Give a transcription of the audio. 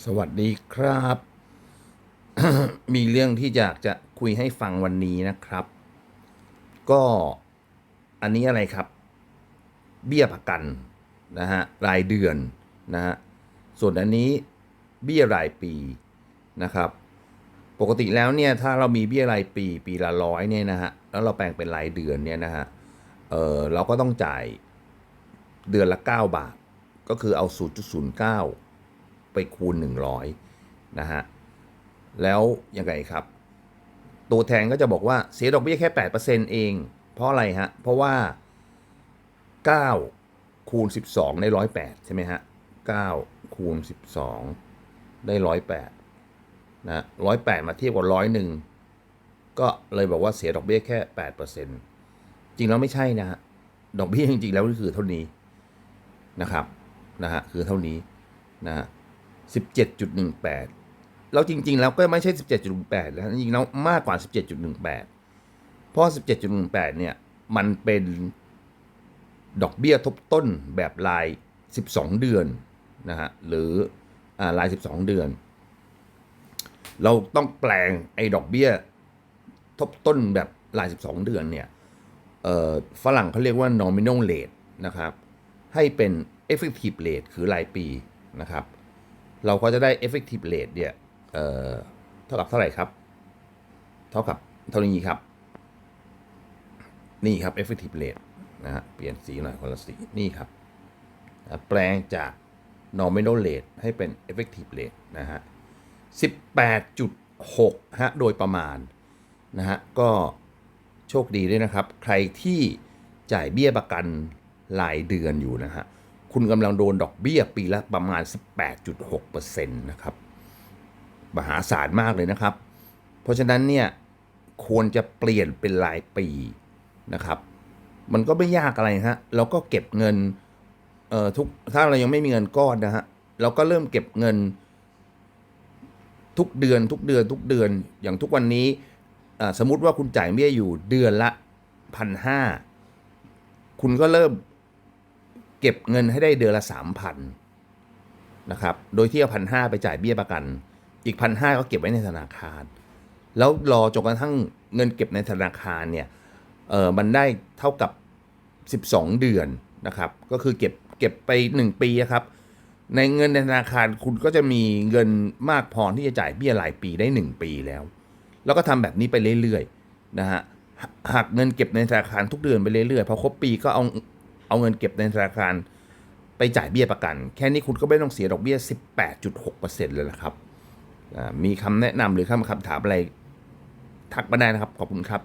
สวัสดีครับ มีเรื่องที่อยากจะคุยให้ฟังวันนี้นะครับ ก็อันนี้อะไรครับ เบี้ยประกันนะฮะรายเดือนนะฮะส่วนอันนี้เบี้ยรายปีนะครับ ปกติแล้วเนี่ยถ้าเรามีเบี้ยรายปีปีละร้อยเนี่ยนะฮะแล้วเราแปลงเป็นรายเดือนเนี่ยนะฮะเออเราก็ต้องจ่ายเดือนละ 9 บาท ก็คือเอา 0.09 ไปคูณ 100นะฮะแล้วยังไงครับ ตัวแทนก็จะบอกว่าเสียดอกเบี้ยแค่ 8%เอง เพราะอะไรฮะ เพราะว่า 9 คูณ 12 ได้ 108 ใช่ไหมฮะ 9 คูณ 12 ได้ 108นะ108 มาเทียบกับร้อยหนึ่งก็เลยบอกว่าเสียดอกเบี้ยแค่ 8%จริงแล้วไม่ใช่นะฮะดอกเบี้ยจริงๆแล้วก็คือเท่านี้นะครับนะฮะคือเท่านี้นะฮะ 17.18 แล้วจริง ๆ แล้วก็ไม่ใช่ 17.18 แล้วจริงๆแล้วมากกว่า 17.18 เพราะ 17.18 เนี่ย มันเป็นดอกเบี้ยทบต้นแบบราย 12 เดือนนะฮะหรืออ่าราย 12 เดือน เราต้องแปลงไอ้ดอกเบี้ยทบต้นแบบราย 12 เดือนเนี่ยฝรั่งเขาเรียกว่า nominal rate นะครับ ให้เป็น effective rate คือรายปีนะครับ เราก็จะได้ effective rate เนี่ยเอ่อเท่ากับเท่าไหร่ครับ เท่ากับเท่านี้ครับ นี่ครับ effective rate นะฮะเปลี่ยนสีหน่อยคนละสีนี่ครับ แปลงจาก nominal rate ให้เป็น effective rate นะฮะ 18.6 ฮะ โดยประมาณ นะฮะ ก็โชคดีด้วยนะครับ ใครที่จ่ายเบี้ยประกันรายเดือนอยู่นะฮะ คุณกำลังโดนดอกเบี้ยปีละประมาณ 18.6%นะครับมหาศาลมากเลยนะครับ เพราะฉะนั้นเนี่ยควรจะเปลี่ยนเป็นรายปีนะครับ มันก็ไม่ยากอะไรฮะเราก็เก็บเงินเอ่อทุกถ้าเรายังไม่มีเงินก้อนนะฮะเราก็เริ่มเก็บเงิน ทุกเดือนทุกเดือนทุกเดือนอย่างทุกวันนี้สมมติว่าคุณจ่ายเบี้ยอยู่เดือนละพันห้าคุณก็เริ่ม เก็บเงินให้ได้เดือนละสามพันนะครับ โดยที่เอาพันห้าไปจ่ายเบี้ยประกัน อีกพันห้าก็เก็บไว้ในธนาคาร แล้วรอจนกระทั่งเงินเก็บในธนาคารเนี่ยเออมันได้เท่ากับ 12 เดือนนะครับ ก็คือเก็บเก็บไป 1 ปีครับ ในเงินในธนาคารคุณก็จะมีเงินมากพอที่จะจ่ายเบี้ยรายปีได้ 1 ปีแล้ว แล้วก็ทำแบบนี้ไปเรื่อยๆนะฮะหหักเงินเก็บในธนาคารทุกเดือนไปเรื่อยๆพอครบปีก็เอา เอาเงินเก็บในธนาคารไปจ่ายเบี้ยประกัน แค่นี้คุณก็ไม่ต้องเสียดอกเบี้ย 18.6%เลยนะครับ มีคำแนะนำหรือคำคำถามอะไร ทักมาได้นะครับ ขอบคุณครับ